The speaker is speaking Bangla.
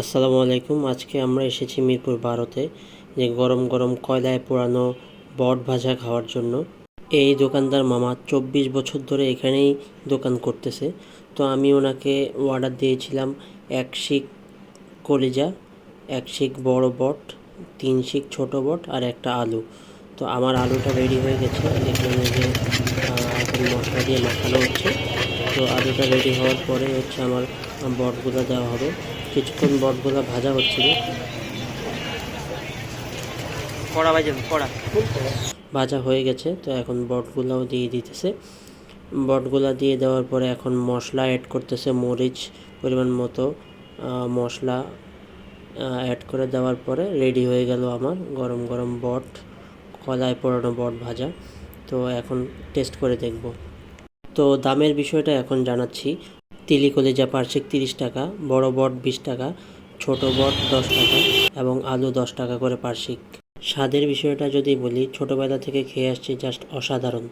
আসসালামু আলাইকুম। আজকে আমরা এসেছি মিরপুর ভারতে যে গরম গরম কয়লায় পোড়ানো বট ভাজা খাওয়ার জন্য। এই দোকানদার মামা চব্বিশ বছর ধরে এখানেই দোকান করতেছে। তো আমি ওনাকে অর্ডার দিয়েছিলাম এক শিক কলিজা, এক শিক বড় বট, তিন শিক ছোট বট আর একটা আলু। তো আমার আলুটা রেডি হয়ে গেছে। এখানে যে মশলা দিয়ে মাখানো হচ্ছে। তো আলুটা রেডি হওয়ার পরে হচ্ছে আমার বটগুলো দেওয়া হবে। কিছুক্ষণ বটগুলো ভাজা হচ্ছিল। কড়া বাজে কড়া। ভাজা হয়ে গেছে তো এখন বটগুলোও দিয়ে দিতেছে। বটগুলা দিয়ে দেওয়ার পরে এখন মশলা অ্যাড করতেছে মরিচ পরিমাণ মতো মশলা অ্যাড করে দেওয়ার পরে রেডি হয়ে গেল আমার গরম গরম বট কলায় পোড়ানো বট ভাজা। তো এখন টেস্ট করে দেখব। তো দামের বিষয়টা এখন জানাচ্ছি। তিলি কলিজা পার্শ্বিক তিরিশ টাকা, বড় বট বিশ টাকা, ছোট বট দশ টাকা এবং আলু দশ টাকা করে পার্শ্বিক স্বাদের বিষয়টা যদি বলি, ছোটোবেলা থেকে খেয়ে আসছি জাস্ট অসাধারণ।